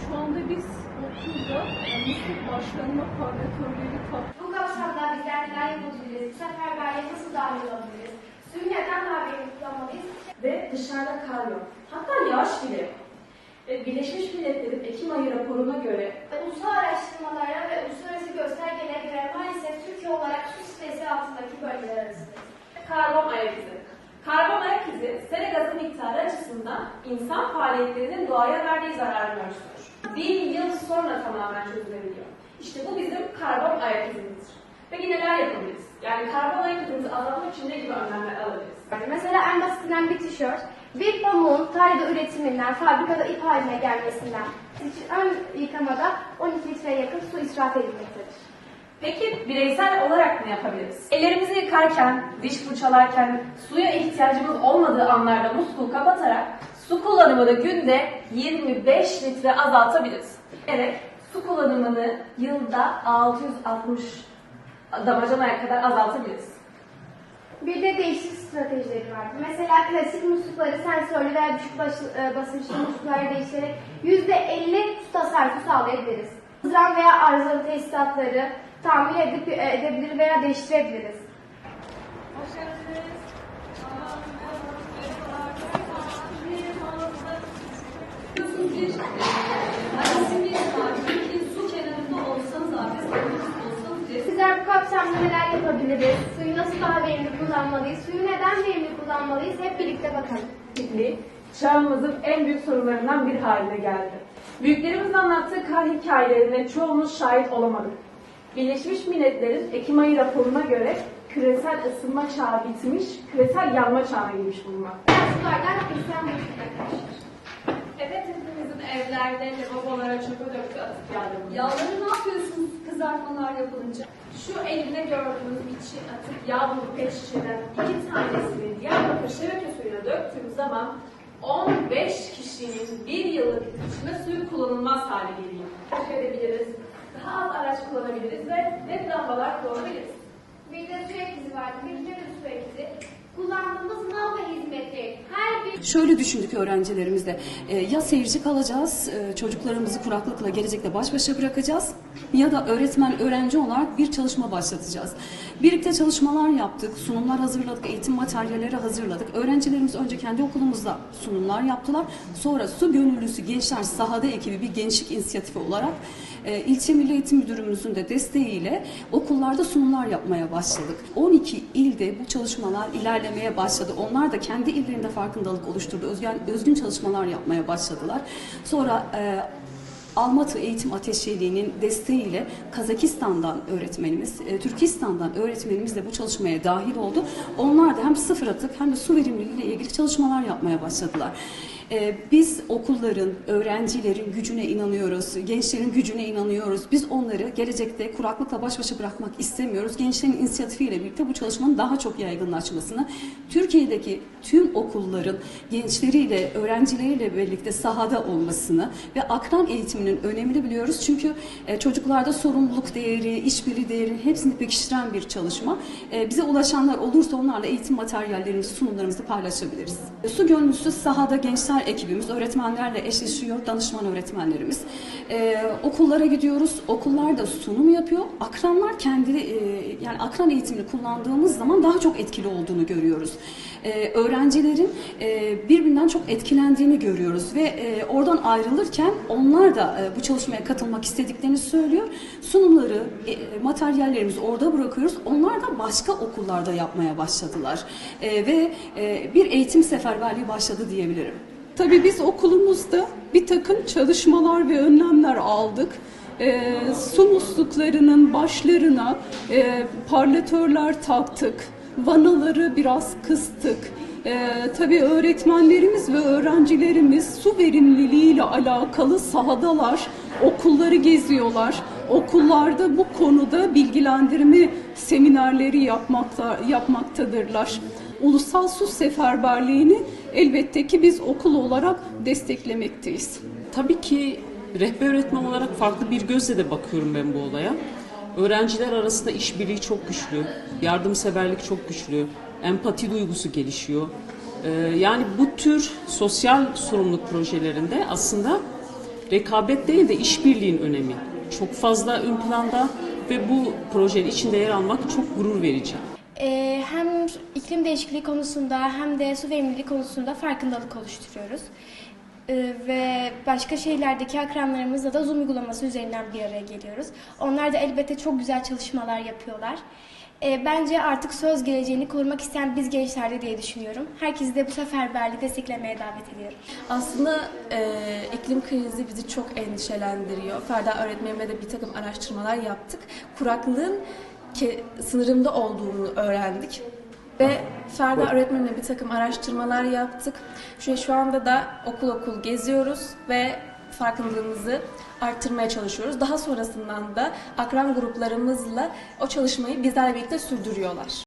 Şu anda biz okulda Mısır Başkanı'na parlatörleri kaptık. Bu kavşamda bizler neler yapabiliriz? Seferberliğe nasıl dahil olabiliriz? Sümyeden haberini kutlamalıyız. Ve dışarıda kar yok. Hatta yağış bile yok. E, Birleşmiş Milletler'in Ekim ayı raporuna göre ulusal araştırmalara ve uluslararası göstergelere göre maalesef Türkiye olarak su sitesi altındaki bölgeler arasındayız. Karbon ayak izi. Karbon ayak izi sera gazı miktarı açısından insan faaliyetlerinin doğaya verdiği zararın ölçüsüdür. Bir yıl sonra tamamen çözülebiliyor. İşte bu bizim karbon ayak izimizdir. Peki neler yapabiliriz? Yani karbon ayak izimizi azaltmak için ne gibi önlemler alabiliriz? Yani mesela en basitinden bir tişört, bir pamuğun tarlada üretiminden, fabrikada ip haline gelmesinden, ön yıkamada 12 litreye yakın su israf edilmektedir. Peki bireysel olarak ne yapabiliriz? Ellerimizi yıkarken, diş fırçalarken, suya ihtiyacımız olmadığı anlarda musluğu kapatarak su kullanımını günde 25 litre azaltabiliriz. Evet, su kullanımını yılda 660 damacanaya kadar azaltabiliriz. Bir de değişik stratejileri var. Mesela klasik muslukları sensörlü veya düşük e, basınçlı musluklara değiştirerek %50 su tasarrufu sağlayabiliriz. Hızlan veya arızalı tesisatları tamir edip, e, edebilir veya değiştirebiliriz. Sizler bu kapsamda neler yapabiliriz? Suyu nasıl daha verimli kullanmalıyız? Suyu neden verimli kullanmalıyız? Hep birlikte bakalım. Çağımızın en büyük sorunlarından bir haline geldi. Büyüklerimizin anlattığı kar hikayelerine çoğumuz şahit olamadık. Birleşmiş Milletler'in Ekim ayı raporuna göre küresel ısınma çağı bitmiş, küresel yanma çağına girmiş bulunmakta. Sulardan insan. Evet hepimizin evlerde lavabolara çöpe döktü atık yağlarını. Yağları ne yapıyorsunuz kızartmalar yapılınca? Şu elimde gördüğünüz içi atık yağ dolu pet şişeden iki tanesini Diyarbakır şebeke suyuna döktüğüm zaman 15 kişinin bir yıllık içme suyu kullanılmaz hale geliyor. Tercih edebiliriz, daha az araç kullanabiliriz ve led lambalar kullanabiliriz. Bir de su ekizi vardı. Bir de su ekizi. Kullandığımız mal ve hizmeti her Şöyle düşündük öğrencilerimizle. e, ya seyirci kalacağız, e, çocuklarımızı kuraklıkla gelecekte baş başa bırakacağız ya da öğretmen öğrenci olarak bir çalışma başlatacağız. Birlikte çalışmalar yaptık, sunumlar hazırladık, eğitim materyalleri hazırladık. Öğrencilerimiz önce kendi okulumuzda sunumlar yaptılar. Sonra Su Gönüllüsü Gençler Sahada ekibi bir gençlik inisiyatifi olarak e, ilçe Milli Eğitim Müdürümüzün de desteğiyle okullarda sunumlar yapmaya başladık. 12 ilde bu çalışmalar ilerlemeye başladı. Onlar da kendi illerinde farkındalık oluşturdu. Özgün, özgün çalışmalar yapmaya başladılar. Sonra e, Almatı Eğitim Ateşeliği'nin desteğiyle Kazakistan'dan öğretmenimiz, e, Türkistan'dan öğretmenimiz de bu çalışmaya dahil oldu. Onlar da hem sıfır atık hem de su verimliliği ile ilgili çalışmalar yapmaya başladılar. E, Biz okulların, öğrencilerin gücüne inanıyoruz, gençlerin gücüne inanıyoruz. Biz onları gelecekte kuraklıkla baş başa bırakmak istemiyoruz. Gençlerin inisiyatifiyle birlikte bu çalışmanın daha çok yaygınlaşmasını, Türkiye'deki tüm okulların gençleriyle, öğrencileriyle birlikte sahada olmasını ve akran eğitiminin önemini biliyoruz. Çünkü e, çocuklarda sorumluluk değeri, işbirliği değeri hepsini pekiştiren bir çalışma. E, bize ulaşanlar olursa onlarla eğitim materyallerimizi, sunumlarımızı paylaşabiliriz. Su Gönüllüsü sahada gençler ekibimiz, öğretmenlerle eşleşiyor, danışman öğretmenlerimiz. E, okullara gidiyoruz, okullarda sunum yapıyor. Akranlar kendi, e, yani akran eğitimini kullandığımız zaman daha çok etkili olduğunu görüyoruz. E, öğrencilerin e, birbirinden çok etkilendiğini görüyoruz ve e, oradan ayrılırken onlar da e, bu çalışmaya katılmak istediklerini söylüyor. Sunumları, e, materyallerimizi orada bırakıyoruz. Onlar da başka okullarda yapmaya başladılar. E, ve e, bir eğitim seferberliği başladı diyebilirim. Tabii biz okulumuzda bir takım çalışmalar ve önlemler aldık. Ee, su musluklarının başlarına e, parlatörler taktık. Vanaları biraz kıstık. Ee, tabii öğretmenlerimiz ve öğrencilerimiz su verimliliği ile alakalı sahadalar, okulları geziyorlar. Okullarda bu konuda bilgilendirme seminerleri yapmakta, yapmaktadırlar. Ulusal Su Seferberliğini elbette ki biz okul olarak desteklemekteyiz. Tabii ki rehber öğretmen olarak farklı bir gözle de bakıyorum ben bu olaya. Öğrenciler arasında işbirliği çok güçlü, yardımseverlik çok güçlü, empati duygusu gelişiyor. Ee, yani bu tür sosyal sorumluluk projelerinde aslında rekabet değil de işbirliğin önemi çok fazla ön planda ve bu projenin içinde yer almak çok gurur verici. Ee, hem iklim değişikliği konusunda hem de su verimliliği konusunda farkındalık oluşturuyoruz. Ee, ve başka şehirlerdeki akranlarımızla da Zoom uygulaması üzerinden bir araya geliyoruz. Onlar da elbette çok güzel çalışmalar yapıyorlar. Ee, bence artık söz geleceğini korumak isteyen biz gençlerde diye düşünüyorum. Herkesi de bu seferberliği desteklemeye davet ediyorum. Aslında e, iklim krizi bizi çok endişelendiriyor. Ferda öğretmenimle de bir takım araştırmalar yaptık. Kuraklığın ke, sınırında olduğunu öğrendik. Ve Ferda öğretmenimle bir takım araştırmalar yaptık. Şu, şu anda da okul okul geziyoruz ve farkındalığımızı arttırmaya çalışıyoruz. Daha sonrasından da akran gruplarımızla o çalışmayı bizlerle birlikte sürdürüyorlar.